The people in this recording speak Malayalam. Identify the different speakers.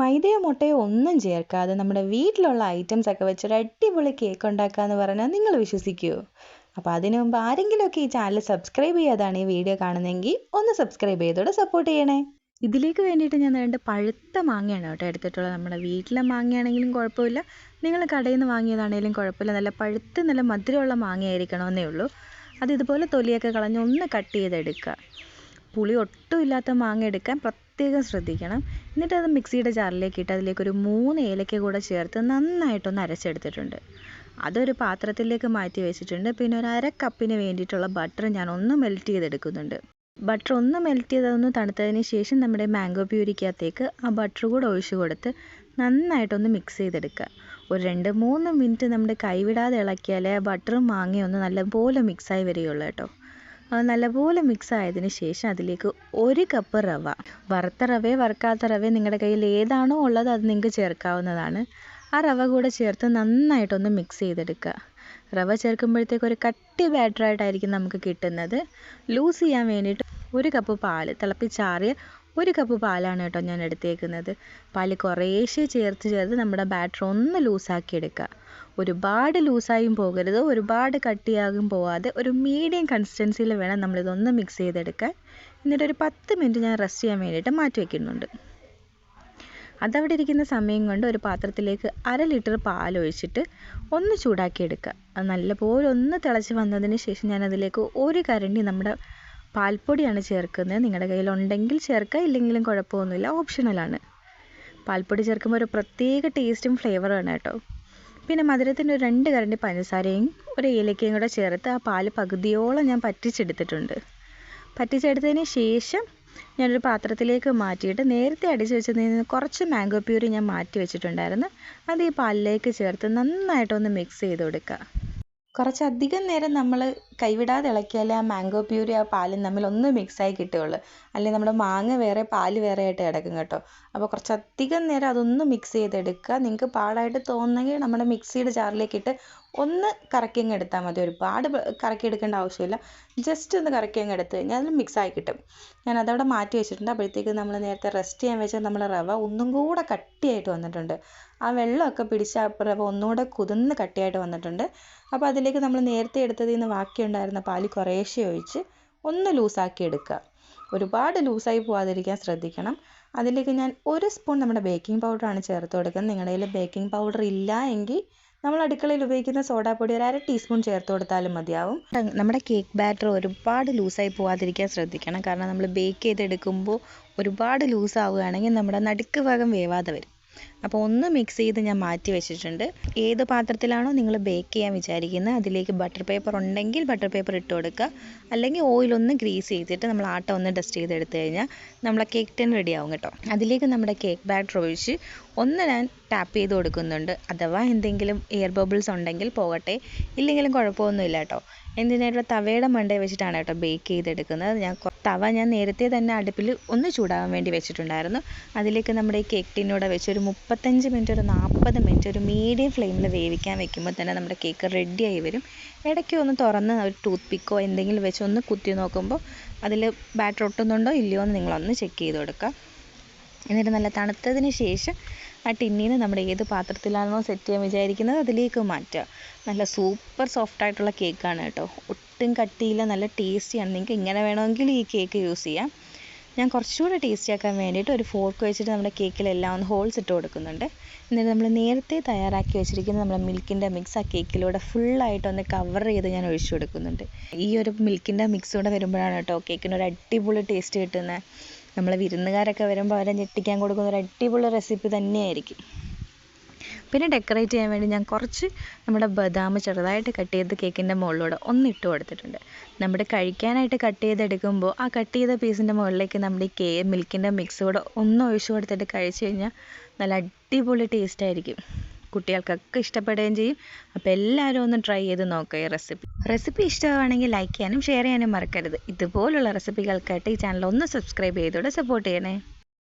Speaker 1: മൈദയോ മുട്ടയോ ഒന്നും ചേർക്കാതെ നമ്മുടെ വീട്ടിലുള്ള ഐറ്റംസ് ഒക്കെ വെച്ചൊരു അടിപൊളി കേക്ക് ഉണ്ടാക്കാന്ന് പറഞ്ഞാൽ നിങ്ങൾ വിശ്വസിക്കുമോ അപ്പോൾ അതിനു മുമ്പ് ആരെങ്കിലുമൊക്കെ ഈ ചാനൽ സബ്സ്ക്രൈബ് ചെയ്യാതാണ് ഈ വീഡിയോ കാണുന്നതെങ്കിൽ ഒന്ന് സബ്സ്ക്രൈബ് ചെയ്തോടെ സപ്പോർട്ട് ചെയ്യണേ. ഇതിലേക്ക് വേണ്ടിയിട്ട് ഞാൻ രണ്ട് പഴുത്ത മാങ്ങയാണ് കേട്ടോ എടുത്തിട്ടുള്ളത്. നമ്മുടെ വീട്ടിലെ മാങ്ങയാണെങ്കിലും കുഴപ്പമില്ല. നിങ്ങൾ കടയിൽ നിന്ന് വാങ്ങിയതാണെങ്കിലും കുഴപ്പമില്ല. നല്ല പഴുത്ത് നല്ല മധുരമുള്ള മാങ്ങയായിരിക്കണമെന്നേ ഉള്ളൂ. അത് ഇതുപോലെ തൊലിയൊക്കെ കളഞ്ഞ് ഒന്ന് കട്ട് ചെയ്തെടുക്കുക. പുളി ഒട്ടും ഇല്ലാത്ത മാങ്ങ എടുക്കാൻ പ്രത്യേകം ശ്രദ്ധിക്കണം. എന്നിട്ട് അത് മിക്സിയുടെ ജാറിലേക്ക് ഇട്ട് അതിലേക്ക് ഒരു മൂന്ന് ഏലക്ക കൂടെ ചേർത്ത് നന്നായിട്ടൊന്ന് അരച്ചെടുത്തിട്ടുണ്ട്. അതൊരു പാത്രത്തിലേക്ക് മാറ്റി വെച്ചിട്ടുണ്ട്. പിന്നെ ഒരു അര കപ്പിന് വേണ്ടിയിട്ടുള്ള ബട്ടർ ഞാൻ ഒന്ന് മെൽറ്റ് ചെയ്തെടുക്കുന്നുണ്ട്. ബട്ടർ ഒന്ന് മെൽറ്റ് ചെയ്തൊന്ന് തണുത്തതിന് ശേഷം നമ്മുടെ മാംഗോ പ്യൂരിക്കകത്തേക്ക് ആ ബട്ടർ കൂടെ ഒഴിച്ചു കൊടുത്ത് നന്നായിട്ടൊന്ന് മിക്സ് ചെയ്തെടുക്കുക. ഒരു രണ്ട് മൂന്ന് മിനിറ്റ് നമ്മുടെ കൈവിടാതെ ഇളക്കിയാലേ ബട്ടറും മാങ്ങയും ഒന്ന് നല്ലപോലെ മിക്സായി വരികയുള്ളൂ കേട്ടോ. നല്ലപോലെ മിക്സ് ആയതിന് ശേഷം അതിലേക്ക് ഒരു കപ്പ് റവ. വറുത്ത റവയോ വറുക്കാത്ത റവയോ നിങ്ങളുടെ കയ്യിൽ ഏതാണോ ഉള്ളത് അത് നിങ്ങൾക്ക് ചേർക്കാവുന്നതാണ്. ആ റവ കൂടെ ചേർത്ത് നന്നായിട്ടൊന്ന് മിക്സ് ചെയ്തെടുക്കുക. റവ ചേർക്കുമ്പോഴത്തേക്ക് ഒരു കട്ടി ബാറ്ററായിട്ടായിരിക്കും നമുക്ക് കിട്ടുന്നത്. ലൂസ് ചെയ്യാൻ വേണ്ടിയിട്ട് ഒരു കപ്പ് പാൽ തിളപ്പിച്ചാറിയ ഒരു കപ്പ് പാലാണ് കേട്ടോ ഞാൻ എടുത്തേക്കുന്നത്. പാൽ കുറേശ്ശെ ചേർത്ത് ചേർത്ത് നമ്മുടെ ബാറ്റർ ഒന്ന് ലൂസാക്കി എടുക്കുക. ഒരുപാട് ലൂസായും പോകരുത്. ഒരുപാട് കട്ടിയാകും പോവാതെ ഒരു മീഡിയം കൺസിസ്റ്റൻസിയിൽ വേണം നമ്മളിതൊന്ന് മിക്സ് ചെയ്തെടുക്കാൻ. എന്നിട്ട് ഒരു പത്ത് മിനിറ്റ് ഞാൻ റെസ്റ്റ് ചെയ്യാൻ വേണ്ടിയിട്ട് മാറ്റി വയ്ക്കുന്നുണ്ട് അതവിടെ ഇരിക്കുന്ന സമയം കൊണ്ട് ഒരു പാത്രത്തിലേക്ക് അര ലിറ്റർ പാൽ ഒഴിച്ചിട്ട് ഒന്ന് ചൂടാക്കി എടുക്കുക. അത് നല്ലപോലെ ഒന്ന് തിളച്ച് വന്നതിന് ശേഷം ഞാൻ അതിലേക്ക് ഒരു കരണ്ടി നമ്മുടെ പാൽപ്പൊടിയാണ് ചേർക്കുന്നത്. നിങ്ങളുടെ കയ്യിലുണ്ടെങ്കിൽ ചേർക്കുക ഇല്ലെങ്കിലും കുഴപ്പമൊന്നുമില്ല. ഓപ്ഷണലാണ് പാൽപ്പൊടി ചേർക്കുമ്പോൾ ഒരു പ്രത്യേക ടേസ്റ്റും ഫ്ലേവറുമാണ് കേട്ടോ. പിന്നെ മധുരത്തിന്റെ ഒരു രണ്ട് കരണ്ടി പഞ്ചസാരയും ഒരു ഏലക്കയും കൂടെ ചേർത്ത് ആ പാൽ പകുതിയോളം ഞാൻ പറ്റിച്ചെടുത്തിട്ടുണ്ട്. പറ്റിച്ചെടുത്തതിന് ശേഷം ഞാനൊരു പാത്രത്തിലേക്ക് മാറ്റിയിട്ട് നേരത്തെ അടിച്ച് വെച്ചതിൽ നിന്ന് കുറച്ച് മാംഗോ പ്യൂരി ഞാൻ മാറ്റി വെച്ചിട്ടുണ്ടായിരുന്നു. അത് ഈ പാലിലേക്ക് ചേർത്ത് നന്നായിട്ടൊന്ന് മിക്സ് ചെയ്ത് കൊടുക്കുക. കുറച്ചധികം നേരം നമ്മൾ കൈവിടാതെ ഇളക്കിയാലേ ആ മാംഗോ പ്യൂരി ആ പാലും തമ്മിൽ ഒന്ന് മിക്സായി കിട്ടുകയുള്ളൂ. അല്ലെങ്കിൽ നമ്മുടെ മാങ്ങ വേറെ പാൽ വേറെ ആയിട്ട് കിടക്കും കേട്ടോ. അപ്പോൾ കുറച്ചധികം നേരം അതൊന്ന് മിക്സ് ചെയ്തെടുക്കുക. നിങ്ങൾക്ക് പാടായിട്ട് തോന്നുന്നെങ്കിൽ നമ്മുടെ മിക്സിയുടെ ജാറിലേക്ക് ഇട്ട് ഒന്ന് കറക്കി അങ്ങ് എടുത്താൽ മതി. ഒരുപാട് കറക്കി എടുക്കേണ്ട ആവശ്യമില്ല. ജസ്റ്റ് ഒന്ന് കറക്കി അങ്ങ് എടുത്ത് കഴിഞ്ഞാൽ അത് മിക്സായി കിട്ടും. ഞാൻ അതവിടെ മാറ്റി വെച്ചിട്ടുണ്ട്. അപ്പോഴത്തേക്ക് നമ്മൾ നേരത്തെ റെസ്റ്റ് ചെയ്യാൻ വെച്ച നമ്മൾ റവ ഒന്നും കൂടെ കട്ടിയായിട്ട് വന്നിട്ടുണ്ട്. ആ വെള്ളമൊക്കെ പിടിച്ച് റവ ഒന്നുകൂടെ കുതിർന്ന് കട്ടിയായിട്ട് വന്നിട്ടുണ്ട്. അപ്പോൾ അതിലേക്ക് നമ്മൾ നേരത്തെ എടുത്തതിൽ നിന്ന് ബാക്കിയുണ്ടായിരുന്ന പാൽ കുറേശ്ശെ ഒഴിച്ച് ഒന്ന് ലൂസാക്കി എടുക്കുക. ഒരുപാട് ലൂസായി പോവാതിരിക്കാൻ ശ്രദ്ധിക്കണം. അതിലേക്ക് ഞാൻ ഒരു സ്പൂൺ നമ്മുടെ ബേക്കിംഗ് പൗഡറാണ് ചേർത്ത് കൊടുക്കുന്നത്. നിങ്ങളുടെ കയ്യിൽ ബേക്കിംഗ് പൗഡർ ഇല്ല എങ്കിൽ നമ്മൾ അടുക്കളയിൽ ഉപയോഗിക്കുന്ന സോഡാപ്പൊടി ഒരു അര ടീസ്പൂൺ ചേർത്ത് കൊടുത്താലും മതിയാവും. നമ്മുടെ കേക്ക് ബാറ്റർ ഒരുപാട് ലൂസായി പോവാതിരിക്കാൻ ശ്രദ്ധിക്കണം. കാരണം നമ്മൾ ബേക്ക് ചെയ്തെടുക്കുമ്പോൾ ഒരുപാട് ലൂസ് ആവുകയാണെങ്കിൽ നമ്മുടെ നടുക്ക് ഭാഗം വേവാതെ വരും. അപ്പോൾ ഒന്ന് മിക്സ് ചെയ്ത് ഞാൻ മാറ്റി വെച്ചിട്ടുണ്ട്. ഏത് പാത്രത്തിലാണോ നിങ്ങൾ ബേക്ക് ചെയ്യാൻ വിചാരിക്കുന്നത് അതിലേക്ക് ബട്ടർ പേപ്പർ ഉണ്ടെങ്കിൽ ബട്ടർ പേപ്പർ ഇട്ട് കൊടുക്കുക. അല്ലെങ്കിൽ ഓയിലൊന്ന് ഗ്രീസ് ചെയ്തിട്ട് നമ്മൾ ആട്ട ഒന്ന് ഡസ്റ്റ് ചെയ്തെടുത്ത് കഴിഞ്ഞാൽ നമ്മളെ കേക്ക് ടെൻ റെഡി ആവും കേട്ടോ. അതിലേക്ക് നമ്മുടെ കേക്ക് ബാറ്റർ ഒഴിച്ച് ഒന്ന് ഞാൻ ടാപ്പ് ചെയ്ത് കൊടുക്കുന്നുണ്ട്. അഥവാ എന്തെങ്കിലും എയർ ബബിൾസ് ഉണ്ടെങ്കിൽ പോകട്ടെ. ഇല്ലെങ്കിലും കുഴപ്പമൊന്നുമില്ല കേട്ടോ. എന്തിനായിട്ട് തവയുടെ മണ്ടയിൽ വെച്ചിട്ടാണ് കേട്ടോ ബേക്ക് ചെയ്തെടുക്കുന്നത്. ഞാൻ തവ ഞാൻ നേരത്തെ തന്നെ അടുപ്പിൽ ഒന്ന് ചൂടാകാൻ വേണ്ടി വെച്ചിട്ടുണ്ടായിരുന്നു. അതിലേക്ക് നമ്മുടെ ഈ കേക്ക് ടിന്നൂടെ വെച്ച് ഒരു മുപ്പത്തഞ്ച് മിനിറ്റ് ഒരു നാൽപ്പത് മിനിറ്റ് ഒരു മീഡിയം ഫ്ലെയിമിൽ വേവിക്കാൻ വെക്കുമ്പോൾ തന്നെ നമ്മുടെ കേക്ക് റെഡിയായി വരും. ഇടയ്ക്ക് ഒന്ന് തുറന്ന് ഒരു ടൂത്ത് പിക്കോ എന്തെങ്കിലും വെച്ച് ഒന്ന് കുത്തി നോക്കുമ്പോൾ അതിൽ ബാറ്റർ ഒട്ടുന്നുണ്ടോ ഇല്ലയോ എന്ന് നിങ്ങളൊന്ന് ചെക്ക് ചെയ്ത് കൊടുക്കുക എന്നിട്ട് നല്ല തണുത്തതിന് ശേഷം ആ ടിന്നിൽ നിന്ന് നമ്മുടെ ഏത് പാത്രത്തിലാണോ സെറ്റ് ചെയ്യാൻ വിചാരിക്കുന്നത് അതിലേക്ക് മാറ്റുക. നല്ല സൂപ്പർ സോഫ്റ്റ് ആയിട്ടുള്ള കേക്കാണ് കേട്ടോ. ഒട്ടും കട്ടിയില്ല നല്ല ടേസ്റ്റിയാണ് നിങ്ങൾക്ക് ഇങ്ങനെ വേണമെങ്കിൽ ഈ കേക്ക് യൂസ് ചെയ്യാം. ഞാൻ കുറച്ചുകൂടെ ടേസ്റ്റി ആക്കാൻ വേണ്ടിയിട്ട് ഒരു ഫോർക്ക് വെച്ചിട്ട് നമ്മുടെ കേക്കിലെല്ലാം ഒന്ന് ഹോൾസ് ഇട്ട് കൊടുക്കുന്നുണ്ട്. എന്നിട്ട് നമ്മൾ നേരത്തെ തയ്യാറാക്കി വെച്ചിരിക്കുന്ന നമ്മുടെ മിൽക്കിന്റെ മിക്സ് ആ കേക്കിലൂടെ ഫുള്ളായിട്ടൊന്ന് കവർ ചെയ്ത് ഞാൻ ഒഴിച്ചു കൊടുക്കുന്നുണ്ട്. ഈ ഒരു മിൽക്കിന്റെ മിക്സ് കൂടെ വരുമ്പോഴാണ് കേട്ടോ കേക്കിന് ഒരു അടിപൊളി ടേസ്റ്റ് കിട്ടുന്നത് നമ്മൾ വിരുന്നുകാരൊക്കെ വരുമ്പോൾ അവരെ ഞെട്ടിക്കാൻ കൊടുക്കുന്ന ഒരു അടിപൊളി റെസിപ്പി തന്നെയായിരിക്കും. പിന്നെ ഡെക്കറേറ്റ് ചെയ്യാൻ വേണ്ടി ഞാൻ കുറച്ച് നമ്മുടെ ബദാം ചെറുതായിട്ട് കട്ട് ചെയ്ത് കേക്കിന്റെ മുകളിലൂടെ ഒന്ന് ഇട്ട് കൊടുത്തിട്ടുണ്ട്. നമ്മുടെ കഴിക്കാനായിട്ട് കട്ട് ചെയ്തെടുക്കുമ്പോൾ ആ കട്ട് ചെയ്ത പീസിന്റെ മുകളിലേക്ക് നമ്മുടെ ഈ കേ മിൽക്കിന്റെ മിക്സ് കൂടെ ഒന്ന് ഒഴിച്ചു കൊടുത്തിട്ട് കഴിച്ച് കഴിഞ്ഞാൽ നല്ല അടിപൊളി ടേസ്റ്റ് ആയിരിക്കും. കുട്ടികൾക്കൊക്കെ ഇഷ്ടപ്പെടുകയും ചെയ്യും. അപ്പോൾ എല്ലാവരും ഒന്ന് ട്രൈ ചെയ്ത് നോക്കുക ഈ റെസിപ്പി റെസിപ്പി ഇഷ്ടമാണെങ്കിൽ ലൈക്ക് ചെയ്യാനും ഷെയർ ചെയ്യാനും മറക്കരുത്. ഇതുപോലുള്ള റെസിപ്പികൾക്കായിട്ട് ഈ ചാനൽ ഒന്ന് സബ്സ്ക്രൈബ് ചെയ്തോടെ സപ്പോർട്ട് ചെയ്യണേ.